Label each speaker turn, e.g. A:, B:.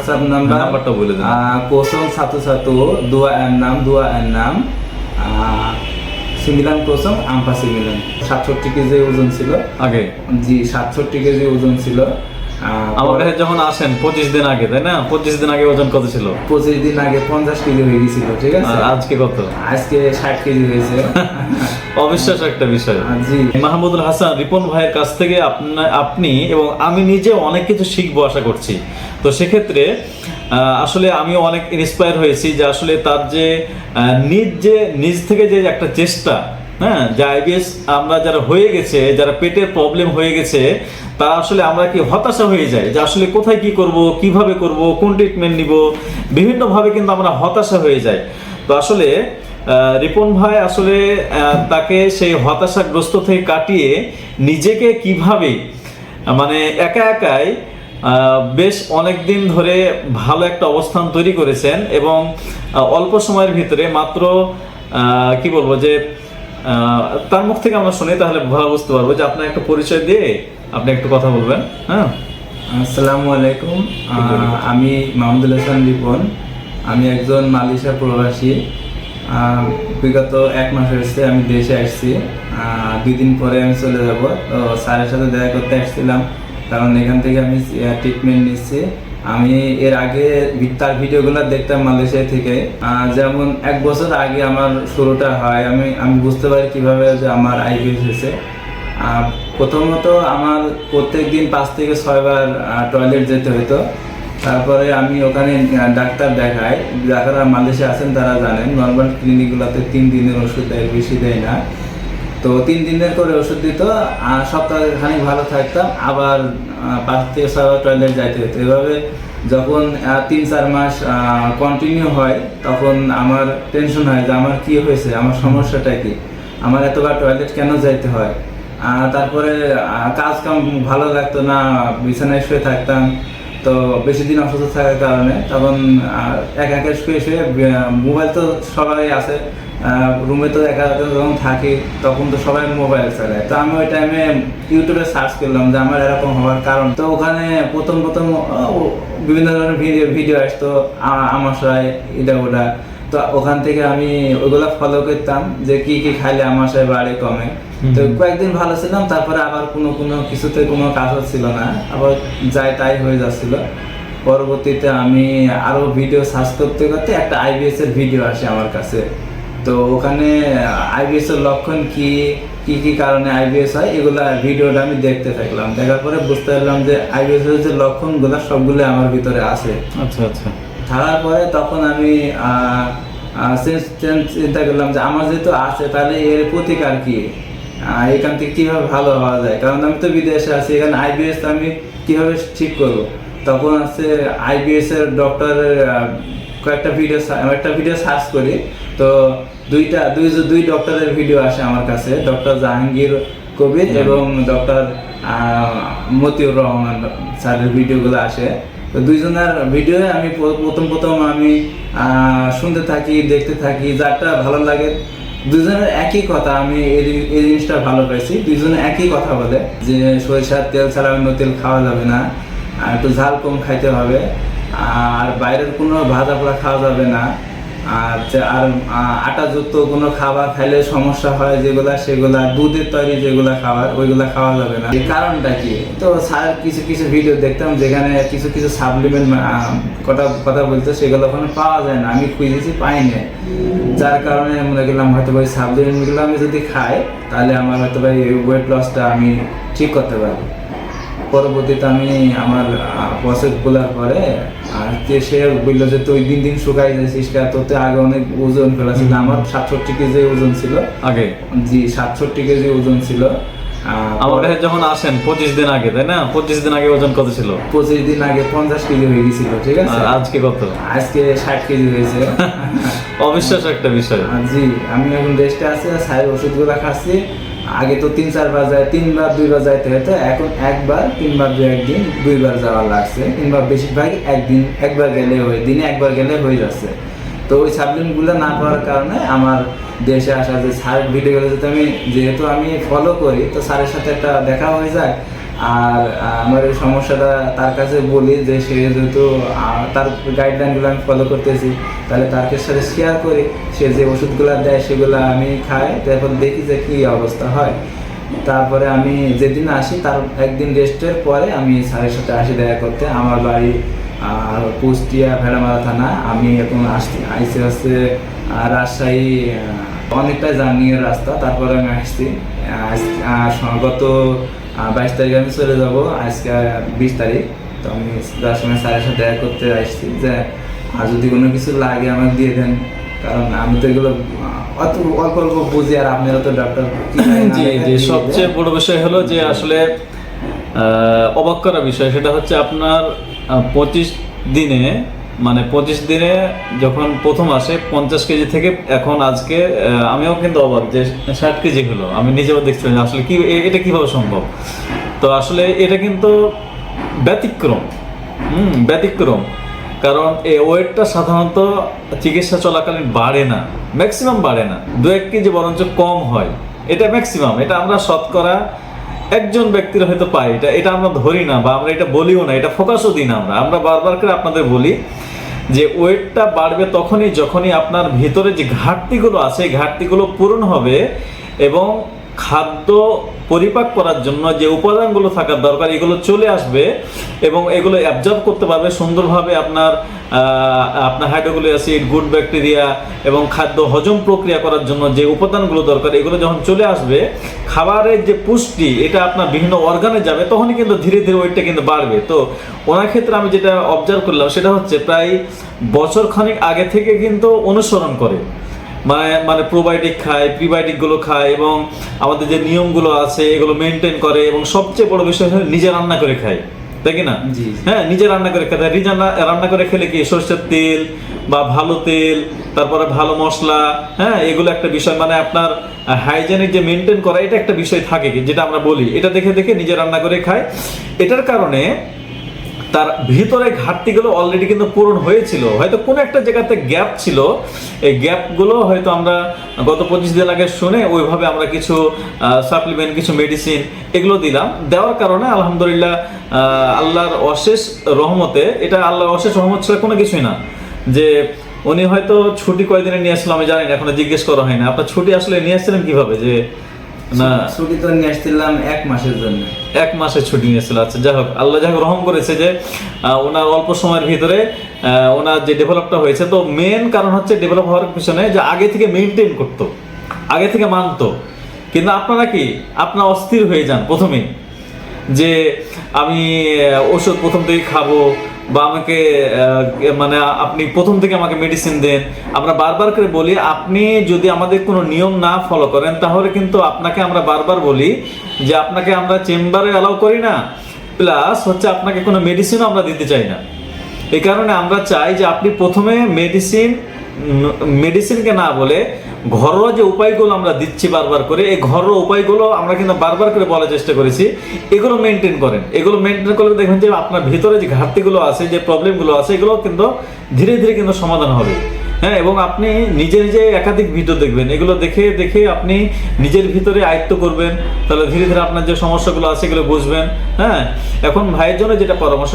A: WhatsApp number
B: নাম্বারটা বলে দেন।
A: কোসম সাতু সাতু দুয়া এর নাম দুয়া এর নাম সিমিলান কোসম আমপা সিমিলান সাতষট্টি কেজি ওজন ছিল।
B: আগে?
A: জি সাতষট্টি কেজি ওজন ছিল।
B: আমার কাছে যখন আসেন পঁচিশ দিন আগে তাই না? পঁচিশ দিন আগে ওজন কত ছিল?
A: পঁচিশ দিন আগে পঞ্চাশ কেজি হয়ে গেছিল ঠিক আছে?
B: আজকে কত?
A: আজকে ষাট কেজি হয়েছে।
B: অবিশ্বাস একটা বিষয়।
A: জি।
B: মাহমুদুল হাসান রিপন ভাইয়ের কাছ থেকে আপনি এবং আমি নিজে অনেক কিছু শিখব আশা করছি। তো সেক্ষেত্রে আসলে আমি অনেক ইন্সপায়ার হয়েছি যে আসলে তার যে নিজ যে, নিজ থেকে যে একটা চেষ্টা হ্যাঁ যে আইবিএস আমরা যারা হয়ে গেছে, যারা পেটের প্রবলেম হয়ে গেছে, তারা আসলে আমরা কি হতাশা হয়ে যায়? যে আসলে কোথায় কি করব, কীভাবে করব, কোন ট্রিটমেন্ট নিব? বিভিন্নভাবে কিন্তু আমরা হতাশা হয়ে যাই। তো আসলে রিপন ভাই আসলে তাকে সেই হতাশাগ্রস্ত থেকে কাটিয়ে নিজেকে কীভাবে মানে একা একাই বেশ অনেক দিন ধরে ভালো একটা অবস্থান তৈরি করেছেন এবং অল্প সময়ের ভিতরে মাত্র কি বলব যে তার মুখ থেকে আমরা শুনি তাহলে ভালো বুঝতে পারব যে আপনার একটা পরিচয় দিয়ে আপনি একটু কথা বলবেন হ্যাঁ?
A: আসসালামু আলাইকুম। আমি মাহমুদুল হাসান রিপন। আমি একজন মালয়েশিয়া প্রবাসী। বিগত এক মাস হয়েছে আমি দেশে আসছি। দুই দিন পরে আমি চলে যাব। তো স্যারের সাথে দেখা করতে আসছিলাম। কারণ এখান থেকে আমি ট্রিটমেন্ট নিচ্ছি। আমি এর আগে তার ভিডিওগুলো দেখতাম মালয়েশিয়া থেকে। যেমন এক বছর আগে আমার শুরুটা হয়। আমি আমি বুঝতে পারি কীভাবে যে আমার আইবিএস হয়েছে। প্রথমত আমার প্রত্যেক দিন পাঁচ থেকে ছয়বার টয়লেট যেতে হতো তারপরে আমি ওখানে ডাক্তার দেখাই। যারা মালয়েশিয়া আছেন তারা জানেন নর্মাল ক্লিনিকগুলোতে তিন দিনের ওষুধ দেয়, বেশি দেয় না। তো তিন তিন দিনের করে ওষুধ দিত, আর সপ্তাহে খানিক ভালো থাকতাম, আবার পাঁচ ছয়বার টয়লেট যাইতে হতো এভাবে যখন তিন চার মাস কন্টিনিউ হয়, তখন আমার টেনশন হয় যে আমার কি হয়েছে, আমার সমস্যাটা কি? আমার এতবার টয়লেট কেন যাইতে হয়? তারপরে কাজ কাম ভালো লাগতো না, বিছানায় শুয়ে থাকতাম। তো বেশি দিন অসুস্থ থাকার কারণে তখন একা একা শুয়ে শুয়ে মোবাইল তো সবাই আছে রুমে তো একা যখন থাকি তখন তো সবাই মোবাইল চালায়। তো আমি ওই টাইমে ইউটিউবে সার্চ করলাম যে আমার এরকম হওয়ার কারণ। তো ওখানে প্রথম প্রথম বিভিন্ন ধরনের ভিডিও ভিডিও আসতো আমাশয় এটা ওটা তো ওখান থেকে আমি ওইগুলো ফলো করতাম যে কি কি খাইলে আমাশয় বাড়ে কমে। তো কয়েকদিন ভালো ছিলাম তারপরে আবার কোনো কোনো কিছুতে কোনো কাজ হচ্ছিল না। আবার যাই তাই হয়ে যাচ্ছিল। পরবর্তীতে আমি আরও ভিডিও সার্চ করতে করতে একটা আইবিএস এর ভিডিও আসে আমার কাছে। তো ওখানে আইবিএস এর লক্ষণ কি কি কি কারণে আইবিএস হয় এগুলা ভিডিওটা আমি দেখতে থাকলাম। দেখার পরে বুঝতে পারলাম যে আইবিএস এর যে লক্ষণগুলো সবগুলো আমার ভিতরে আছে।
B: আচ্ছা আচ্ছা।
A: থাকার পরে তখন আমি চিন্তা করলাম যে আমার যেহেতু আছে তাহলে এর প্রতিকার কি? এখান থেকে কীভাবে ভালো হওয়া যায়? কারণ আমি তো বিদেশে আছি এখানে আইবিএস আমি কীভাবে ঠিক করব? তখন আছে আইবিএস এর ডক্টরের কয়েকটা ভিডিও একটা ভিডিও সার্চ করি তো দুইটা দুই দুই ডক্টরের ভিডিও আসে আমার কাছে ডক্টর জাহাঙ্গীর কবির এবং ডক্টর মতিউর রহমান স্যারের ভিডিওগুলো আসে। তো দুইজনের ভিডিও আমি প্রথম প্রথম আমি শুনতে থাকি দেখতে থাকি যারটা ভালো লাগে। দুজনের একই কথা আমি এই এই জিনিসটা ভালো পাইছি। দুইজনে একই কথা বলে যে সরিষার তেল ছাড়া অন্য তেল খাওয়া যাবে না আর একটু ঝাল কম খাইতে হবে। আর বাইরের কোনো ভাজা পোড়া খাওয়া যাবে না। আর আর আটাযুক্ত কোনো খাবার খাইলে সমস্যা হয়, যেগুলা সেগুলা, দুধের তৈরি যেগুলা খাবার, ওইগুলা খাওয়া যাবে না। এই কারণটা কি? তো স্যার কিছু কিছু ভিডিও দেখতাম যেখানে কিছু কিছু সাপ্লিমেন্ট কথা কথা বলতো, সেগুলো ওখানে পাওয়া যায় না। আমি খুঁজেছি পাইনি যার কারণে মনে করলাম, হয়তো ওই সাপ্লিমেন্টগুলো আমি যদি খাই, তাহলে আমার হয়তো ভাই ওয়েট লসটা আমি ঠিক করতে পারব। পরবর্তীতে আমি আমার প্রসেসগুলার পরে আর যে সে বলল যে তুই দিন দিন শুকাই যাচ্ছিস তোর তো আগে অনেক ওজন ফেলেছিল আমার সাতষট্টি কেজি ওজন ছিল।
B: আগে?
A: জি সাতষট্টি কেজি ওজন ছিল।
B: আমার কাছে যখন আসেন পঁচিশ দিন আগে তাই না? পঁচিশ দিন আগে ওজন কত ছিল?
A: পঁচিশ দিন আগে পঞ্চাশ কেজি হয়ে গেছিল ঠিক আছে?
B: আজকে কত?
A: আজকে ষাট কেজি হয়েছে।
B: অবিশ্বাস একটা বিষয়।
A: জি আমি এখন রেস্টে আছি আর সাহেব ওষুধগুলো খাচ্ছি। আগে তো তিন চারবার যায় তিনবার দুইবার যাইতে হতো এখন একবার তিনবার দু একদিন দুইবার যাওয়া লাগছে। কিংবা বেশিরভাগই একদিন, একবার গেলে হয়ে, দিনে একবার গেলে হয়ে যাচ্ছে। তো ওই সাবলিনগুলো না পাওয়ার কারণে আমার দেশে আসা যে স্যার ভিডিওগুলো যেহেতু আমি যেহেতু আমি ফলো করি, তো স্যারের সাথে একটা দেখা হয়ে যায়। আর আমার এই সমস্যাটা তার কাছে বলি যে সে যেহেতু তার গাইডলাইনগুলো আমি ফলো করতেছি, তাহলে তার সাথে শেয়ার করি। সে যে ওষুধগুলো দেয়, সেগুলো আমি খাই তারপর দেখি যে কী অবস্থা হয়। তারপরে আমি যেদিন আসি, তার একদিন রেস্টের পরে আমি স্যারের সাথে আসি দেখা করতে। আমার বাড়ি আর কুষ্টিয়া ভেড়ামারা থানা। আমি এখন আসছি, আইসি হচ্ছে রাজশাহী অনেকটা জার্নিংয়ের রাস্তা। তারপরে আমি আসছি গত বাইশ তারিখে আমি চলে যাব। আজকে বিশ তারিখ। তো আমি যার সময় স্যারের সাথে দেখা করতে আসছি যে আর যদি কোনো কিছু লাগে আমাকে দিয়ে দেন। কারণ আমি তো এগুলো অত অল্প অল্প বুঝি আর আপনারা তো ডাক্তার
B: জি জি। সবচেয়ে বড় বিষয় হলো যে আসলে অবাক করা বিষয়। সেটা হচ্ছে আপনার পঁচিশ দিনে মানে পঁচিশ দিনে যখন প্রথম আসে, পঞ্চাশ কেজি থেকে এখন আজকে আমিও কিন্তু অবাক যে ষাট কেজি হলো। আমি নিজেও দেখছিলাম আসলে কি এটা কীভাবে সম্ভব? তো আসলে এটা কিন্তু ব্যতিক্রম। হুম, ব্যতিক্রম। কারণ এই ওয়েটটা সাধারণত চিকিৎসা চলাকালীন বাড়ে না, ম্যাক্সিমাম বাড়ে না। দু এক কেজি বরঞ্চ কম হয়। এটা ম্যাক্সিমাম। এটা আমরা শতকরা একজন ব্যক্তির হয়তো পাই। এটা এটা আমরা ধরি না বা আমরা এটা বলিও না। এটা ফোকাসও দিই না আমরা। আমরা বারবার করে আপনাদের বলি যে ওয়েটটা বাড়বে তখনই, যখনই আপনার ভিতরে যে ঘাটতিগুলো আছে ঘাটতিগুলো পূরণ হবে এবং খাদ্য পরিপাক করার জন্য যে উপাদানগুলো থাকার দরকার, এগুলো চলে আসবে এবং এগুলো অ্যাবজর্ব করতে পারবে সুন্দরভাবে আপনার আপনার হাইড্রোগুলি অ্যাসিড গুড ব্যাকটেরিয়া এবং খাদ্য হজম প্রক্রিয়া করার জন্য যে উপাদানগুলো দরকার, এগুলো যখন চলে আসবে, খাবারের যে পুষ্টি, এটা আপনার বিভিন্ন অর্গানে যাবে, তখনই কিন্তু ধীরে ধীরে ওয়েটটা কিন্তু বাড়বে। তো ওনার ক্ষেত্রে আমি যেটা অবজার্ভ করলাম, সেটা হচ্ছে প্রায় বছর খানিক আগে থেকে কিন্তু অনুসরণ করে। মানে মানে প্রোবায়োটিক খায় প্রিবায়োটিকগুলো খায় এবং আমাদের যে নিয়মগুলো আছে এগুলো মেনটেন করে এবং সবচেয়ে বড় বিষয় হলো নিজে রান্না করে খায়। তাই কি না। হ্যাঁ নিজে রান্না করে খেতে নিজে রান্না রান্না করে খেলে কি সরষের তেল বা ভালো তেল তারপরে ভালো মশলা হ্যাঁ এগুলো একটা বিষয়। মানে আপনার হাইজেনিক যে মেনটেন করা এটা একটা বিষয় থাকে কি যেটা আমরা বলি। এটা দেখে দেখে নিজে রান্না করে খায়। এটার কারণে তার ভিতরে ঘাটতিগুলো অলরেডি কিন্তু পূরণ হয়েছিল। হয়তো কোনো একটা জায়গাতে গ্যাপ ছিল। এই গ্যাপগুলো হয়তো আমরা গত পঁচিশ দিন আগে শুনে ওইভাবে আমরা কিছু সাপ্লিমেন্ট কিছু মেডিসিন এগুলো দিলাম। দেওয়ার কারণে আলহামদুলিল্লাহ আল্লাহর অশেষ রহমতে, এটা আল্লাহর অশেষ রহমত ছিল কোনো কিছুই না। যে উনি হয়তো ছুটি কয়দিনে নিয়ে আসলো আমি জানি না, এখনও জিজ্ঞেস করা হয় না আপনার ছুটি আসলে নিয়ে আসছিলেন কীভাবে? যে না।
A: ছুটি তো নিয়ে আসছিলাম এক মাসের জন্য।
B: এক মাসের ছুটি নিয়েছিল আচ্ছা যাই হোক আল্লাহ যাই রহম করেছে যে ওনার অল্প সময়ের ভিতরে ওনার যে ডেভেলপটা হয়েছে তো মেন কারণ হচ্ছে ডেভেলপ হওয়ার পিছনে যে আগে থেকে মেনটেন করতো আগে থেকে মানতো। কিন্তু আপনারা কি আপনারা অস্থির হয়ে যান প্রথমেই যে আমি ওষুধ প্রথম থেকে খাব বা আমাকে মানে আপনি প্রথম থেকে আমাকে মেডিসিন দেন, আমরা বারবার করে বলি, আপনি যদি আমাদের কোনো নিয়ম না ফলো করেন, তাহলে কিন্তু আপনাকে আমরা বারবার বলি যে আপনাকে আমরা চেম্বারে অ্যালাউ করি না। প্লাস হচ্ছে আপনাকে কোনো মেডিসিনও আমরা দিতে চাই না। এই কারণে আমরা চাই যে আপনি প্রথমে মেডিসিন মেডিসিনকে না বলে ঘরোয়া যে উপায়গুলো আমরা দিচ্ছি বারবার করে, এই ঘরোয়া উপায়গুলো আমরা কিন্তু বারবার করে বলার চেষ্টা করেছি, এগুলো মেনটেন করেন। এগুলো মেনটেন করলে দেখবেন যে আপনার ভিতরে যে ঘাটতিগুলো আছে, যে প্রবলেমগুলো আছে, এগুলো কিন্তু ধীরে ধীরে কিন্তু সমাধান হবে। হ্যাঁ এবং আপনি নিজে নিজে একাধিক ভিডিও দেখবেন। এগুলো দেখে দেখে আপনি নিজের ভিতরে আয়ত্ত করবেন, তাহলে ধীরে ধীরে আপনার যে সমস্যাগুলো আছে, এগুলো বুঝবেন। হ্যাঁ এখন ভাইয়ের জন্য যেটা পরামর্শ